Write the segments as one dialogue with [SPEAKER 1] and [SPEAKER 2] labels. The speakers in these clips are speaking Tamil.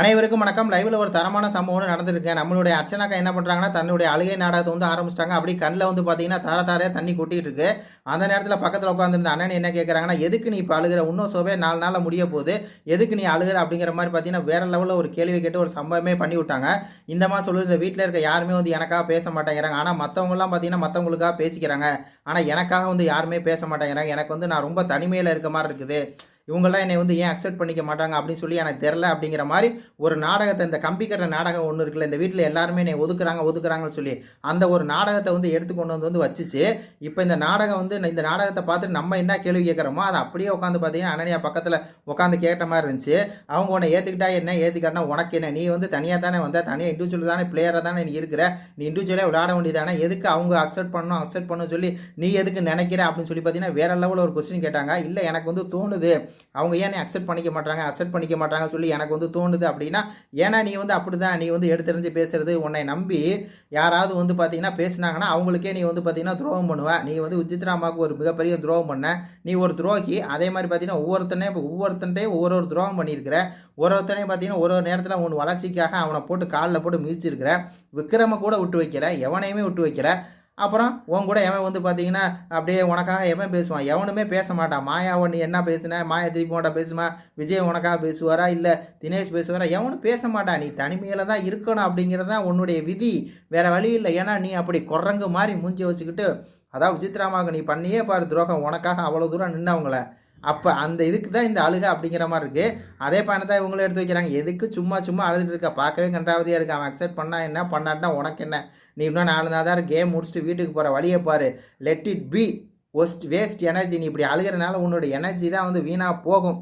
[SPEAKER 1] அனைவருக்கும் வணக்கம். லைவ்ல ஒரு தரமான சம்பவம் நடந்திருக்கு. நம்மளுடைய அர்ச்சனாக்கா என்ன பண்றாங்கன்னா தன்னுடைய அழுகை நாடகத்தை வந்து ஆரம்பிச்சிட்டாங்க. அப்படி கண்ணில் வந்து பாத்தீங்கன்னா தார தாரையா தண்ணி கொட்டிட்டு இருக்கு. அந்த நேரத்தில் பக்கத்தில் உட்காந்துருந்த அண்ணன் என்ன கேட்குறாங்கன்னா எதுக்கு நீ இப்போ அழுகிற? இன்னும் சோவே நாலு நாளில் முடிய போகுது. எதுக்கு நீ அழுகிற? அப்படிங்கிற மாதிரி பார்த்தீங்கன்னா வேற லெவலில் ஒரு கேள்வி கேட்டு ஒரு சம்பவமே பண்ணி விட்டாங்க. இந்த மாதிரி சொல்லுது இந்த வீட்டில் இருக்க யாருமே வந்து எனக்காக பேச மாட்டேங்கிறாங்க. ஆனால் மற்றவங்கலாம் பார்த்தீங்கன்னா மற்றவங்களுக்காக பேசிக்கிறாங்க. ஆனால் எனக்காக வந்து யாருமே பேச மாட்டேங்கிறாங்க. எனக்கு வந்து நான் ரொம்ப தனிமையில் இருக்க மாதிரி இருக்குது. இவங்கெல்லாம் என்னை வந்து ஏன் அக்செப்ட் பண்ணிக்க மாட்டாங்க அப்படின்னு சொல்லி எனக்கு தெரில அப்படிங்கிற மாதிரி ஒரு நாடகத்தை இந்த கம்பி கட்டுற நாடகம் ஒன்று இருக்குல்ல இந்த வீட்டில் எல்லாருமே என்னை ஒதுக்குறாங்க ஒதுக்குறாங்கன்னு சொல்லி அந்த ஒரு நாடகத்தை வந்து எடுத்து கொண்டு வந்து வந்து வச்சுச்சு. இப்போ இந்த நாடகம் வந்து இந்த நாடகத்தை பார்த்துட்டு நம்ம என்ன கேள்வி கேட்குறோமோ அதை அப்படியே உட்காந்து பார்த்தீங்கன்னா அனனியா பக்கத்தில் உட்காந்து கேட்ட மாதிரி இருந்துச்சு. அவங்க உன்னை ஏற்றுக்கிட்டா என்ன ஏற்றுக்கிட்டா உனக்கு என்ன? நீ வந்து தனியாக தானே வந்த தனியாக இண்டிவிஜுவல் தானே பிளேயராக தானே நீ இருக்கிற. நீ இண்டிவிஜுவலாக விளையாட வேண்டியதானே? எதுக்கு அவங்க அக்செப்ட் பண்ணணும் அக்செப்ட் பண்ணணும் சொல்லி நீ எதுக்கு நினைக்கிற அப்படின்னு சொல்லி பார்த்தீங்கன்னா வேற லெவலில் ஒரு கொஸ்டின் கேட்டாங்க. இல்லை எனக்கு வந்து தோணுது. அவங்க ஏன் அக்செப்ட் பண்ணிக்க மாட்டாங்க அக்செப்ட் பண்ணிக்க மாட்டாங்க சொல்லி எனக்கு வந்து தோணுது அப்படின்னா ஏன்னா நீ வந்து அப்படிதான் நீ வந்து எடுத்தெறிஞ்சு பேசுறது உன்னை நம்பி யாராவது வந்து பார்த்தீங்கன்னா பேசினாங்கன்னா அவங்களுக்கே நீ வந்து பார்த்தீங்கன்னா துரோகம் பண்ணுவேன் நீ வந்து விசித்ராமாவுக்கு ஒரு மிகப்பெரிய துரோகம் பண்ண. நீ ஒரு துரோகி. அதே மாதிரி பார்த்தீங்கன்னா ஒவ்வொருத்தனே ஒவ்வொருத்தன்ட்டையும் ஒரு ஒரு துரோகம் பண்ணியிருக்கிற. ஒரு ஒருத்தனையும் பார்த்தீங்கன்னா ஒரு ஒரு நேரத்தில் உன் வளர்ச்சிக்காக அவனை போட்டு காலில் போட்டு மிதிச்சிருக்கிற. விக்ரம கூட விட்டு வைக்கிற எவனையுமே விட்டு வைக்கிற அப்புறம் உன் கூட எவன் வந்து பார்த்தீங்கன்னா அப்படியே உனக்காக எவன் பேசுவான்? எவனுமே பேச மாட்டான். மாயாவை நீ என்ன பேசுன? மாயா திருப்பி உன்ட்ட பேசுமா? விஜய் உனக்காக பேசுவாரா? இல்லை தினேஷ் பேசுவாரா? எவனும் பேச மாட்டான். நீ தனிமையில் தான் இருக்கணும் அப்படிங்கிறது தான் உன்னுடைய விதி. வேறு வழி இல்லை. ஏன்னா நீ அப்படி குரங்கு மாதிரி மூஞ்சி வச்சுக்கிட்டு அதாவது விசித்ராமாவுக்கு நீ பண்ணியே பாரு துரோகம். உனக்காக அவ்வளோ தூரம் நின்னவங்கள. அப்போ அந்த இதுக்கு தான் இந்த அழுகை அப்படிங்கிற மாதிரி இருக்குது அதே பணத்தை இவங்களும் எடுத்து வைக்கிறாங்க. எதுக்கு சும்மா சும்மா அழுதுட்டு இருக்கா? பார்க்கவே கண்டாவதியாக இருக்கு. அவன் அக்செப்ட் பண்ணா என்ன? பண்ணாட்டா உனக்கு என்ன? நீ இன்னும் நாலு நாள் தான் கேம் முடிச்சுட்டு வீட்டுக்கு போகிற வழியை பாரு. லெட் இட் பி ஒஸ்ட் வேஸ்ட் எனர்ஜி நீ இப்படி அழுகிறனால உன்னோட எனர்ஜி தான் வந்து வீணாக போகும்.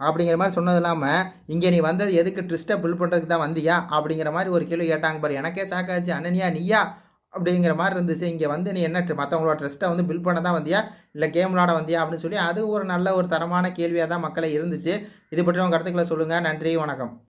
[SPEAKER 1] அப்படிங்கிற மாதிரி சொன்னது இல்லாமல் இங்கே நீ வந்தது எதுக்கு? ட்ரிஸ்ட்டை பில் பண்ணுறதுக்கு தான் வந்தியா? அப்படிங்கிற மாதிரி ஒரு கேள்வி கேட்டாங்க பாரு. எனக்கே சாக்காச்சு அண்ணனியா நீயா? அப்படிங்கிற மாதிரி இருந்துச்சு. இங்கே வந்து நீ என்ன மற்றவங்களோட ட்ரெஸ்ட்டை வந்து பில் பண்ண தான் வந்தியா? இல்லை கேம் விளாட வந்தியா? அப்படின்னு சொல்லி அது ஒரு நல்ல ஒரு தரமான கேள்வியாக தான் மக்களை இருந்துச்சு. இது பற்றி உங்கள் கருத்துக்களை சொல்லுங்கள் நன்றி வணக்கம்.